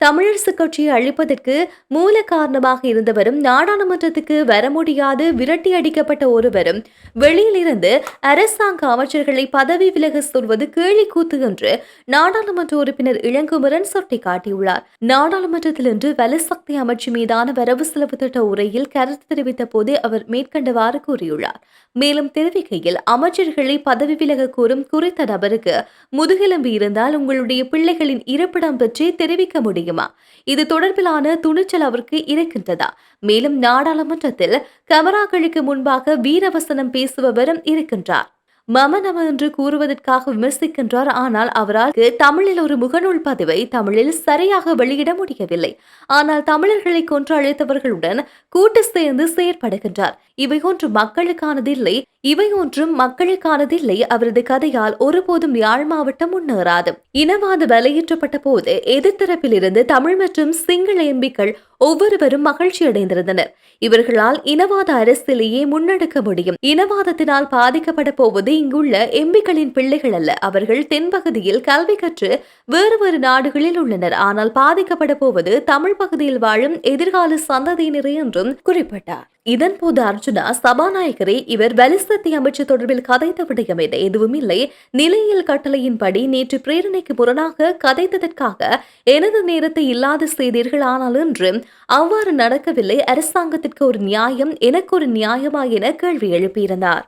தமிழரசுக் கட்சியை அழிப்பதற்கு மூல காரணமாக இருந்தவரும் நாடாளுமன்றத்துக்கு வர முடியாது விரட்டி அடிக்கப்பட்ட ஒருவரும் வெளியிலிருந்து அரசாங்க அமைச்சர்களை பதவி விலக சொல்வது கேலிக்கூத்து என்று நாடாளுமன்ற உறுப்பினர் இளங்குமரன் சுட்டிக்காட்டியுள்ளார். நாடாளுமன்றத்தில் இன்று வலுசக்தி அமைச்சு மீதான வரவு செலவு திட்ட உரையில் கருத்து தெரிவித்த போது அவர் மேற்கண்டவாறு கூறியுள்ளார். மேலும் தெரிவிக்கையில் அமைச்சர்களை பதவி விலக கோரும் குறித்த நபருக்கு முதுகெலும்பு இருந்தால் உங்களுடைய பிள்ளைகளின் இருப்பிடம் பற்றி தெரிவிக்க முடியும். இது தொடர்பிலான துணிச்சல் அவருக்கு இருக்கின்றதா? மேலும் நாடாளுமன்றத்தில் கமராக்களுக்கு முன்பாக வீரவசனம் பேசுபவரும் இருக்கின்றார். மமநம என்று கூறுவதற்காக விமர்சிக்கின்றார். ஆனால் அவரால் தமிழில் ஒரு முகநூல் பதிவை தமிழில் சரியாக வெளியிட முடியவில்லை. ஆனால் தமிழர்களை கொன்று அழைத்தவர்களுடன் கூட்டு சேர்ந்து செயற்படுகின்றார். இவை ஒன்றும் மக்களுக்கானதில்லை இவை ஒன்றும் மக்களுக்கானதில்லை அவரது கதையால் ஒருபோதும் யாழ் மாவட்டம் முன்னேறாது. இனவாத விலையேற்றப்பட்ட போது எதிர்த்தரப்பிலிருந்து தமிழ் மற்றும் சிங்கள எம்பிக்கள் ஒவ்வொருவரும் மகிழ்ச்சி அடைந்திருந்தனர். இவர்களால் இனவாத அரசிலேயே முன்னெடுக்க முடியும். இனவாதத்தினால் பாதிக்கப்பட போவது இங்குள்ள எம்பிக்களின் பிள்ளைகள் அல்ல. அவர்கள் தென்பகுதியில் கல்வி கற்று வேறு வேறு நாடுகளில் உள்ளனர். ஆனால் பாதிக்கப்பட போவது தமிழ் பகுதியில் வாழும் எதிர்கால சந்ததியினரே என்றும் குறிப்பிட்டார். இதன்போது அர்ஜுனா சபாநாயகரே இவர் வலிசக்தி அமைச்சு தொடர்பில் கதைத்த விடயம் என எதுவும் இல்லை. நிலையியல் கட்டளையின்படி நேற்று பிரேரணைக்கு முரணாக கதைத்ததற்காக எனது நேரத்தை இல்லாத செய்தீர்கள். ஆனால் என்று அவ்வாறு நடக்கவில்லை. அரசாங்கத்திற்கு ஒரு நியாயம் எனக்கு ஒரு நியாயமா என கேள்வி எழுப்பியிருந்தார்.